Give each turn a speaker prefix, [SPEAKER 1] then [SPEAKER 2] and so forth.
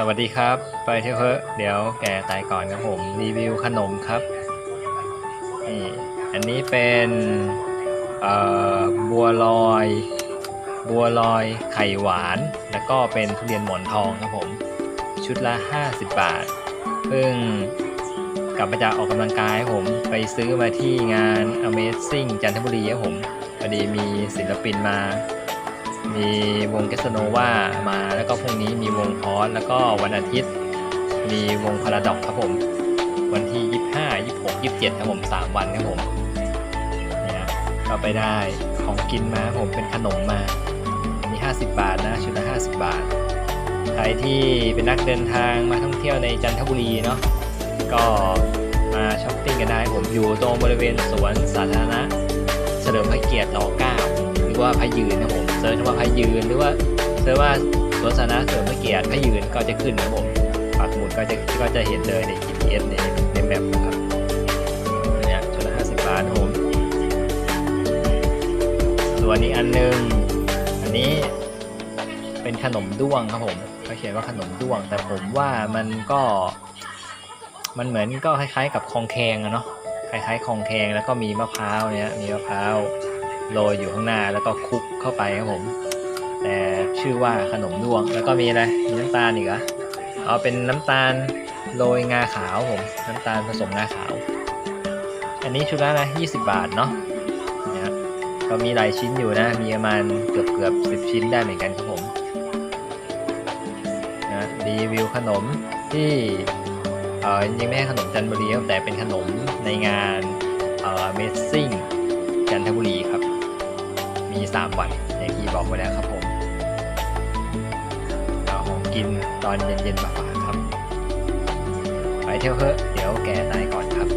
[SPEAKER 1] สวัสดีครับ ไปเที่ยวเพอะเดี๋ยวแกตายก่อนครับผมรีวิวขนมครับนี่อันนี้เป็นบัวลอย บัวลอยไข่หวาน แล้วก็เป็นทุเรียนหมอนทองครับผม ชุดละ 50 บาท เพิ่งกลับมาจากออกกำลังกายผมไปซื้อมาที่งาน Amazing จันทบุรีครับผมพอดีมีศิลปินมา มีวงเกสโนวามาแล้วก็พรุ่งนี้มีวงพอสแล้วก็วันอาทิตย์ มีวงพาราดอกครับผม วันที่ 25 26 27 ครับผม 3 วันครับผมเนี่ยก็ไปได้ของกินมาผมเป็นขนมมาอันนี้ 50 บาทนะชุดละ 50 บาท ใครที่เป็นนักเดินทางมาท่องเที่ยวในจันทบุรีเนาะก็มาช้อปปิ้งกันได้ผมอยู่ตรงบริเวณสวนสาธารณะเฉลิมพระเกียรติร9 ว่าพยืนนะผมเซิร์ชว่าพยืนหรือว่าเซิร์ชว่าสวนสาธารณะเฉลิมพระเกียรติพยืนก็จะขึ้นนะผมปักหมุดก็จะก็จะเห็นเลยใน GPS ในในแมปนะครับเนี่ยชุดละ50บาทครับผมส่วนอีกอันหนึงอันนี้เป็นขนมด้วงครับผมเขาเขียนว่าขนมด้วง แต่ผมว่ามันก็มันเหมือนก็คล้ายๆกับคองแคงอะเนาะคล้ายๆคองแคงแล้วก็มีมะพร้าวเนี่ยมีมะพร้าว โรยอยู่ข้างหน้าแล้วก็คลุกเข้าไปครับผม แต่ชื่อว่าขนมด้วง แล้วก็มีอะไรมีน้ำตาลอีกเหรอเอาเป็นน้ำตาลโรยงาขาวผม น้ำตาลผสมงาขาว อันนี้ชุดละนะ20 บาทเนาะนี่ยครับก็มีหลายชิ้นอยู่นะ มีประมาณเกือบเกือบสิบชิ้นได้เหมือนกันครับผมนะรีวิวขนมที่เออจริงไม่ใช่ขนมจันทบุรีครับแต่เป็นขนมในงานเออ Amazing วันอย่างที่บอกไว้แล้วครับผมเอาของกินตอนเย็นๆมาฝากครับ ไปเที่ยวเถอะเดี๋ยวแกตายก่อนครับ